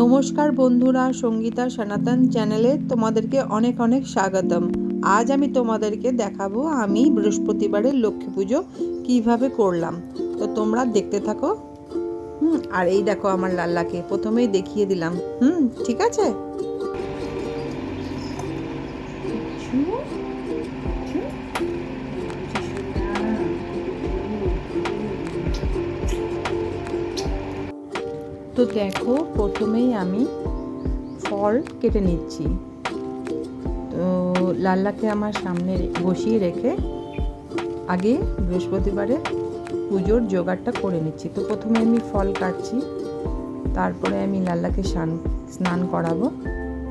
নমস্কার বন্ধুরা, সঙ্গীতা সনাতন চ্যানেলে তোমাদেরকে অনেক অনেক স্বাগতম। আজ আমি তোমাদেরকে দেখাবো আমি বৃহস্পতিবারের লক্ষ্মী পুজো কীভাবে করলাম। তো তোমরা দেখতে থাকো। হুম, আর এই দেখো আমার লাল্লাকে, প্রথমেই দেখিয়ে দিলাম। হুম, ঠিক আছে? দেখো, প্রথমেই আমি ফল কেটে নিচ্ছি। তো লাল্লাকে আমার সামনে বসিয়ে রেখে আগে বৃহস্পতিবারে পুজোর জোগাড়টা করে নিচ্ছি। তো প্রথমে আমি ফল কাটছি, তারপরে আমি লাল্লাকে স্নান স্নান করাবো,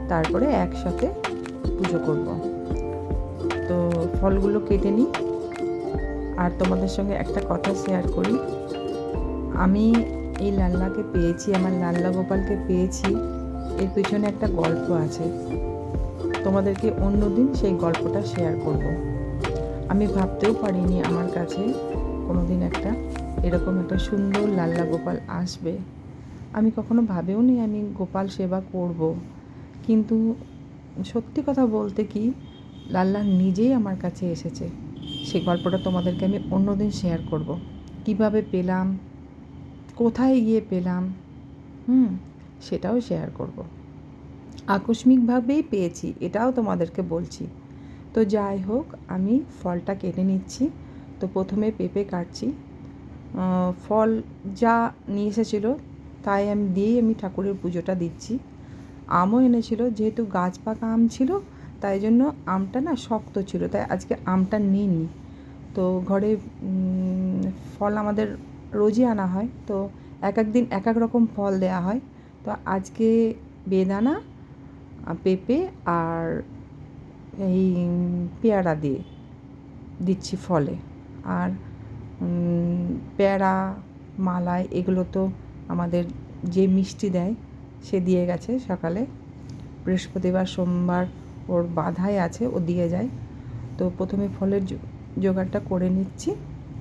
তারপরে একসাথে পুজো করব। তো ফলগুলো কেটে নিই। আর তোমাদের সঙ্গে একটা কথা শেয়ার করি। আমি এই লাল্লাকে পেয়েছি, আমার লাল্লা গোপালকে পেয়েছি এর পিছনে একটা গল্প আছে তোমাদেরকে অন্যদিন সেই গল্পটা শেয়ার করব। আমি ভাবতেও পারিনি আমার কাছে কোনোদিন একটা এরকম একটা সুন্দর লাল্লা গোপাল আসবে আমি কখনো ভাবেও নি আমি গোপাল সেবা করব। কিন্তু সত্যি কথা বলতে কি, লাল্লা নিজেই আমার কাছে এসেছে সেই গল্পটা তোমাদেরকে আমি অন্যদিন শেয়ার করব। কীভাবে পেলাম কোথায় গিয়ে পেলাম? হুম, সেটাও শেয়ার করব। আকস্মিকভাবেই পেয়েছি, এটাও তোমাদেরকে বলছি। তো যাই হোক, আমি ফলটা কেটে নিচ্ছি। তো প্রথমে পেঁপে কাটছি। ফল যা নিয়ে এসেছিল, তাই আমি দিয়েই আমি ঠাকুরের পুজোটা দিচ্ছি। আমও এনেছিল, যেহেতু গাছ পাকা আম ছিল, তাই জন্য আমটা না শক্ত ছিল, তাই আজকে আমটা নিইনি। তো ঘরে ফল আমাদের রোজই আনা হয়। তো এক এক দিন এক এক রকম ফল দেওয়া হয়। তো আজকে বেদানা, পেঁপে আর এই পেয়ারা দিয়ে দিচ্ছি ফলে। আর পেয়ারা, মালাই এগুলো তো আমাদের যে মিষ্টি দেয় সে দিয়ে গেছে সকালে। বৃহস্পতিবার, সোমবার ওর বাধাই আছে, ও দিয়ে যায়। তো প্রথমে ফলের জোগাড়টা করে নিচ্ছি।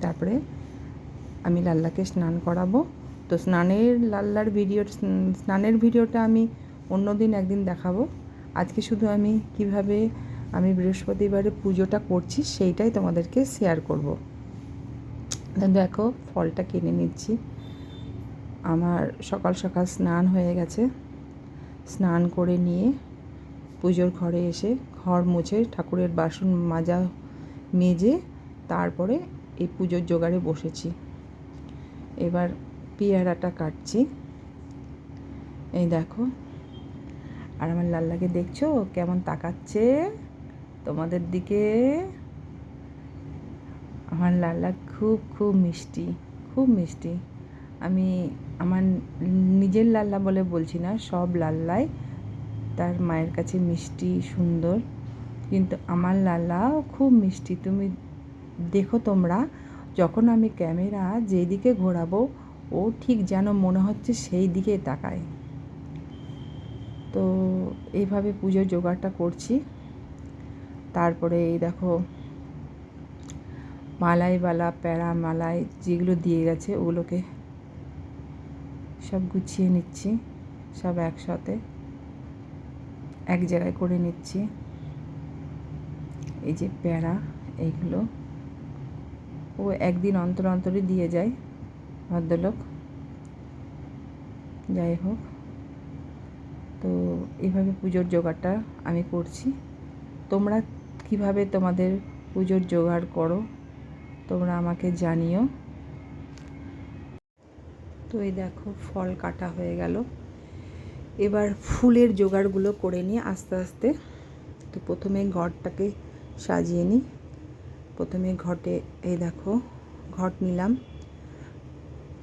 তারপরে আমি লাল্লাকে স্নান করাবো। তো স্নানের, লাল্লার ভিডিও স্নানের ভিডিওটা আমি অন্য দিন একদিন দেখাবো। আজকে শুধু আমি কীভাবে আমি বৃহস্পতিবারে পুজোটা করছি সেইটাই তোমাদেরকে শেয়ার করব। দেখো, ফলটা কিনে নিচ্ছি। আমার সকাল সকাল স্নান হয়ে গেছে। স্নান করে নিয়ে পুজোর ঘরে এসে ঘর মুছে ঠাকুরের বাসন মাজা, মেজে তারপরে এই পুজোর জোগাড়ে বসেছি। এবার পেয়ারাটা কাটছি। এই দেখো। আর আমার লাল্লাকে দেখছ? কেমন তাকাচ্ছে? তোমাদের দিকে। আমার লাল্লা খুব খুব মিষ্টি খুব মিষ্টি। আমি, আমার নিজের লাল্লা বলে বলছি না, সব লাল্লাই। তার মায়ের কাছে মিষ্টি, সুন্দর। কিন্তু আমার লাল্লাও খুব মিষ্টি। তুমি দেখো তোমরা যখন আমি ক্যামেরা যেদিকে ঘোরাবো, ও ঠিক যেন মনে হচ্ছে সেই দিকে তাকায়। তো এইভাবে পুজোর জোগাড়টা করছি। তারপরে এই দেখো মালাই বালা প্যাড়া মালাই যেগুলো দিয়ে গেছে, ওগুলোকে সব গুছিয়ে নিচ্ছি, সব একসাথে এক জায়গায় করে নিচ্ছি। এই যে প্যারা এইগুলো ও একদিন অন্তর অন্তরে দিয়ে যায় ভদ্রলোক। যাই হোক, তো এইভাবে পুজোর জোগাড়টা আমি করছি। তোমরা কীভাবে তোমাদের পুজোর জোগাড় করো, তোমরা আমাকে জানিও। তো এই দেখো, ফল কাটা হয়ে গেল। এবার ফুলের জোগাড়গুলো করে নিই আস্তে আস্তে তো প্রথমে ঘরটাকে সাজিয়ে নিই। প্রথমে ঘটে, এই দেখো, ঘট নিলাম।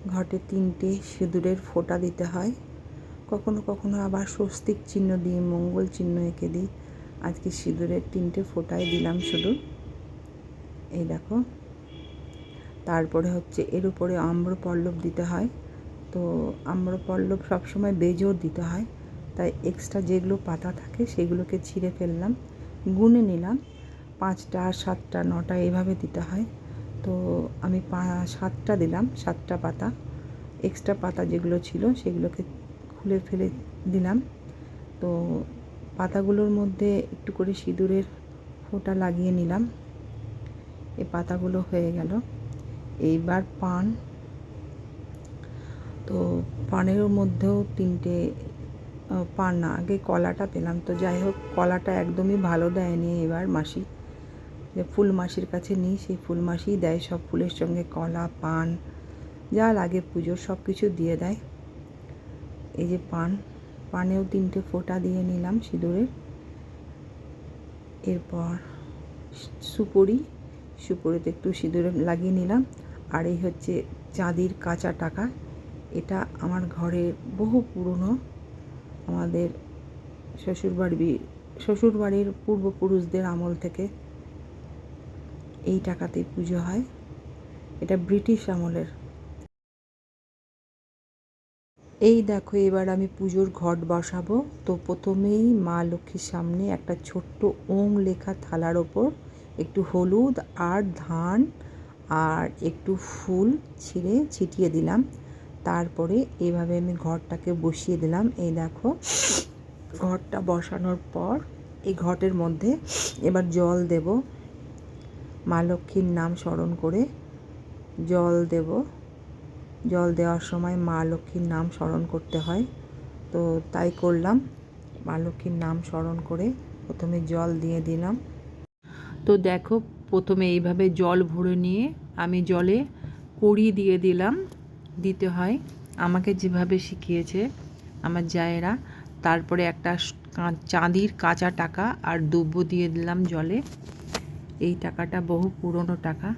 ঘটে তিনটে সিঁদুরের ফোঁটা দিতে হয়। কখনো কখনো আবার স্বস্তিক চিহ্ন দিয়ে মঙ্গল চিহ্ন এঁকে দিই। আজকে সিঁদুরের তিনটে ফোঁটাই দিলাম শুধু। এই দেখো। তারপরে হচ্ছে এর উপরে আম্রপল্লব দিতে হয়। তো আম্রপল্লব সবসময় বেজোর দিতে হয়। তাই এক্সট্রা যেগুলো পাতা থাকে সেগুলোকে ছিঁড়ে ফেললাম। গুনে নিলাম। পাঁচটা, সাতটা, নটা এভাবে দিতে হয়। তো আমি সাতটা দিলাম, সাতটা পাতা। এক্সট্রা পাতা যেগুলো ছিল সেগুলোকে খুলে ফেলে দিলাম। তো পাতাগুলোর মধ্যে একটু করে সিঁদুরের ফোঁটা লাগিয়ে নিলাম। এই পাতাগুলো হয়ে গেল। এইবার পান। তো পানের মধ্যেও তিনটে পান না, আগে কলাটা পেলাম। তো যাই হোক, কলাটা একদমই ভালো দেয়নি এবার মাসি। যে ফুল মাসির কাছে নিই, সেই ফুল মাসিই দেয় সব ফুলের সঙ্গে কলা, পান, যা লাগে পুজোর সব কিছু দিয়ে দেয়। এই যে পান, পানেও তিনটে ফোঁটা দিয়ে নিলাম সিঁদুরের। এরপর সুপুরি, সুপুরিতে একটু সিঁদুরে লাগিয়ে নিলাম। আর এই হচ্ছে চাঁদির কাঁচা টাকা। এটা আমার ঘরের বহু পুরনো। আমাদের শ্বশুরবাড়ি শ্বশুরবাড়ির পূর্বপুরুষদের আমল থেকে এই টাকাতেই পুজো হয়। এটা ব্রিটিশ আমলের। এই দেখো, এবার আমি পুজোর ঘট বসাবো। তো প্রথমেই মা লক্ষ্মীর সামনে একটা ছোট্ট ওং লেখা থালার ওপর একটু হলুদ আর ধান আর একটু ফুল ছিঁড়ে ছিটিয়ে দিলাম। তারপরে এভাবে আমি ঘরটাকে বসিয়ে দিলাম। এই দেখো, ঘরটা বসানোর পর এই ঘটের মধ্যে এবার জল দেব। মা লক্ষ্মীর নাম স্মরণ করে জল দেব। জল দেওয়ার সময় মা লক্ষ্মীর নাম স্মরণ করতে হয়। তো তাই করলাম। মা লক্ষ্মীর নাম স্মরণ করে প্রথমে জল দিয়ে দিলাম। তো দেখো, প্রথমে এইভাবে জল ভরে নিয়ে আমি জলে কড়ি দিয়ে দিলাম। দিতে হয়। আমাকে যেভাবে শিখিয়েছে আমার জায়েরা, তারপরে একটা চাঁদির কাঁচা টাকা আর দুব্য দিয়ে দিলাম জলে। এই টাকাটা বহু পুরনো টাকা।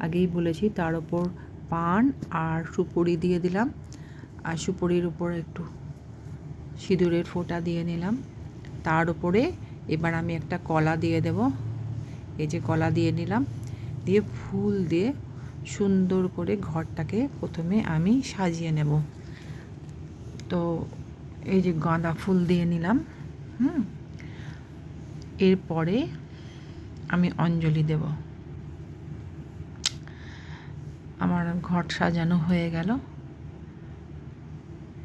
আগেই বলেছি, তার ওপর পান আর সুপুরি দিয়ে দিলাম। আর সুপুরির উপর একটু সিঁদুরের ফোঁটা দিয়ে নিলাম। তার উপরে এবার আমি একটা কলা দিয়ে দেব। এই যে কলা দিয়ে নিলাম। দিয়ে ফুল দিয়ে সুন্দর করে ঘরটাকে প্রথমে আমি সাজিয়ে নেব। তো এই যে গাঁদা ফুল দিয়ে নিলাম। হুম। এরপরে আমি অঞ্জলি দেব। আমার ঘট সাজানো হয়ে গেল।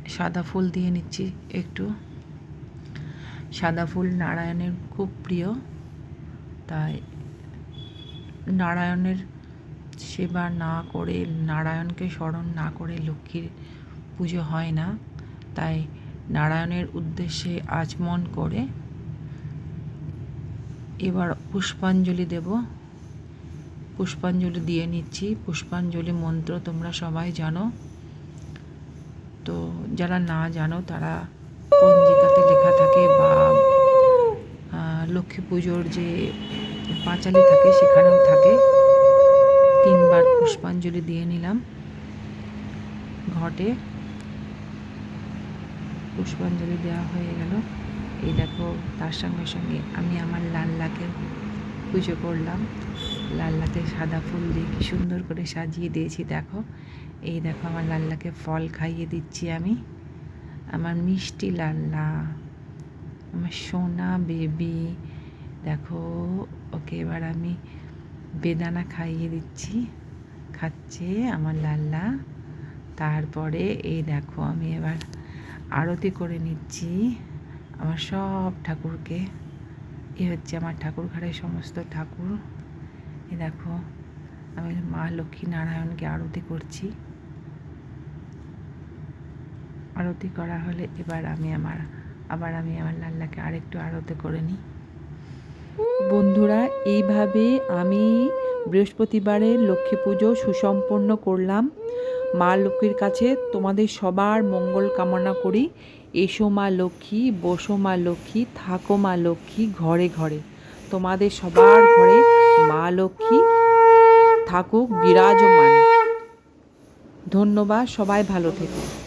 সাদা ফুল দিয়ে নিচ্ছি একটু। সাদা ফুল নারায়ণের খুব প্রিয়। তাই নারায়ণের সেবা না করে, নারায়ণকে স্মরণ না করে লক্ষ্মীর পুজো হয় না। তাই নারায়ণের উদ্দেশ্যে আচমন করে এবার পুষ্পাঞ্জলি দেব। পুষ্পাঞ্জলি দিয়ে নিচ্ছি। পুষ্পাঞ্জলি মন্ত্র তোমরা সবাই জানো। তো যারা না জানো, তারা পঞ্জিকাতে লেখা থাকে বা লক্ষ্মী পুজোর যে পাঁচালি থাকে, সেখানেও থাকে। তিনবার পুষ্পাঞ্জলি দিয়ে নিলাম ঘটে। পুষ্পাঞ্জলি দেওয়া হয়ে গেল। এই দেখো, তার সঙ্গে সঙ্গে আমি আমার লাল্লাকে পুজো করলাম। লাল্লাকে সাদা ফুল দিয়ে কি সুন্দর করে সাজিয়ে দিয়েছি, দেখো। এই দেখো, আমার লাল্লাকে ফল খাইয়ে দিচ্ছি আমি। আমার মিষ্টি লাল্লা আমার সোনা বেবি। দেখো, ওকে এবার আমি বেদানা খাইয়ে দিচ্ছি, খাচ্ছে আমার লাল্লা তারপরে এই দেখো, আমি এবার আরতি করে নিচ্ছি। আমার সব ঠাকুরকে, এ হচ্ছে আমার ঠাকুর ঘরের সমস্ত ঠাকুর। এ দেখো, আমি মা লক্ষ্মী নারায়ণকে আরতি করছি। আরতি করা হলে এবার আমি আমার, আবার আমি আমার লাল্লাকে আরেকটু আরতি করে নিই। বন্ধুরা, এইভাবে আমি বৃহস্পতিবারের লক্ষ্মী পুজো সুসম্পন্ন করলাম। মা লক্ষ্মীর কাছে তোমাদের সবার মঙ্গল কামনা করি। এসো মা লক্ষ্মী, বসো মা লক্ষ্মী, থাকো মা লক্ষ্মী ঘরে ঘরে। তোমাদের সবার ঘরে মা লক্ষ্মী থাকুক, বিরাজমান। ধন্যবাদ, সবাই ভালো থেকো।